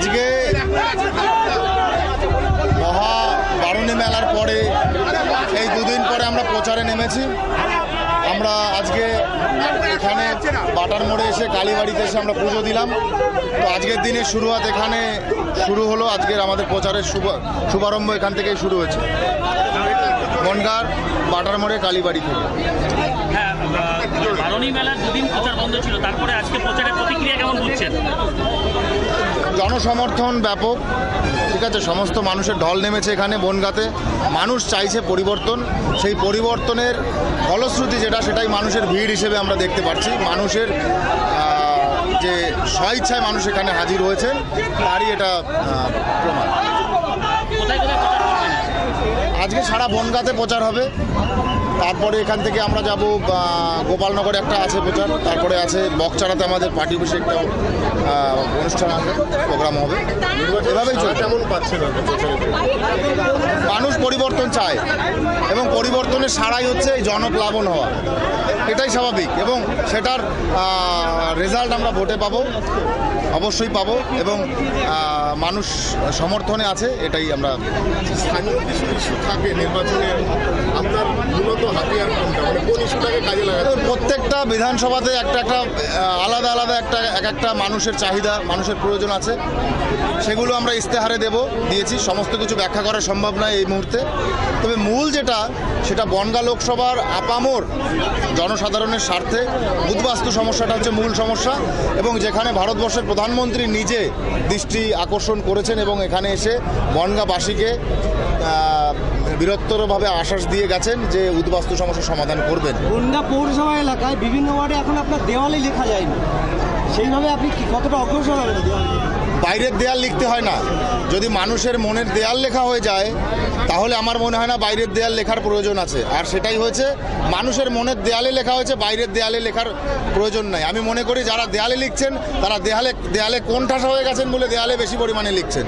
আজকে মহা বারুণী মেলার পরে এই দুদিন পরে আমরা প্রচারে নেমেছি। আমরা আজকে এখানে বাটার মোড়ে এসে কালীবাড়িতে এসে আমরা পুজো দিলাম। তো আজকের দিনে শুরুয়াত এখানে শুরু হলো। আজকের আমাদের প্রচারের শুভ শুভারম্ভ এখান থেকেই শুরু হয়েছে। বনগার বাটার মোড়ে কালীবাড়ি থেকে। হ্যাঁ মেলার দুদিন প্রচার বন্ধ ছিল। তারপরে আজকে প্রচারের প্রতিক্রিয়া কেমন বুঝছেন জনসমর্থন ব্যাপক। ঠিক আছে সমস্ত মানুষের ঢল নেমেছে এখানে বনগাতে। মানুষ চাইছে পরিবর্তন। সেই পরিবর্তনের ফলশ্রুতি যেটা সেটাই মানুষের ভিড় হিসেবে আমরা দেখতে পাচ্ছি। মানুষের যে স্বইচ্ছায় মানুষ এখানে হাজির হয়েছেন তারই এটা প্রমাণ। আজকে সারা বনগাতে প্রচার হবে। তারপরে এখান থেকে আমরা যাব গোপালনগরে একটা আছে প্রচার তারপরে আছে বকচারাতে আমাদের পার্টি বসে একটা অনুষ্ঠান আছে প্রোগ্রাম হবে। এভাবেই কেমন পাচ্ছেন আপনি মানুষ পরিবর্তন চায় এবং পরিবর্তনের সারাই হচ্ছে এই জনপ্লাবন হওয়া। এটাই স্বাভাবিক এবং সেটার রেজাল্ট আমরা ভোটে পাবো, অবশ্যই পাবো এবং মানুষ সমর্থনে আছে, এটাই আমরা স্থানীয় কিছু ইস্যু থাকে নির্বাচনে, আপনার মূলত হাতিয়ার প্রত্যেকটা বিধানসভাতে একটা একটা আলাদা আলাদা একটা, এক একটা মানুষের চাহিদা, মানুষের প্রয়োজন আছে। সেগুলো আমরা ইস্তেহারে দেব, দিয়েছি। সমস্ত কিছু ব্যাখ্যা করা সম্ভব নয় এই মুহূর্তে। তবে মূল যেটা, সেটা বনগা লোকসভার আপামর জনসাধারণের স্বার্থে উদ্বাস্তু সমস্যাটা হচ্ছে মূল সমস্যা এবং যেখানে ভারতবর্ষের প্রধানমন্ত্রী নিজে দৃষ্টি আকর্ষণ করেছেন এবং এখানে এসে বনগাবাসীকে বৃহত্তরভাবে আশ্বাস দিয়ে গেছেন যে উদ্বাস্তু সমস্যার সমাধান করবেন। বনগা পৌরসভা এলাকায় বিভিন্ন ওয়ার্ডে এখন আপনার দেওয়ালে লেখা যায়নি। সেইভাবে আপনি কি কতটা অগ্রসর হবেন বাইরের দেয়াল লিখতে হয় না। যদি মানুষের মনের দেয়াল লেখা হয়ে যায় তাহলে আমার মনে হয় না বাইরের দেয়াল লেখার প্রয়োজন আছে। আর সেটাই হয়েছে মানুষের মনের দেয়ালে লেখা হয়েছে বাইরের দেয়ালে লেখার প্রয়োজন নাই। আমি মনে করি যারা দেয়ালে লিখছেন তারা দেয়ালে দেয়ালে কোণঠাসা হয়ে গেছেন বলে দেয়ালে বেশি পরিমাণে লিখছেন।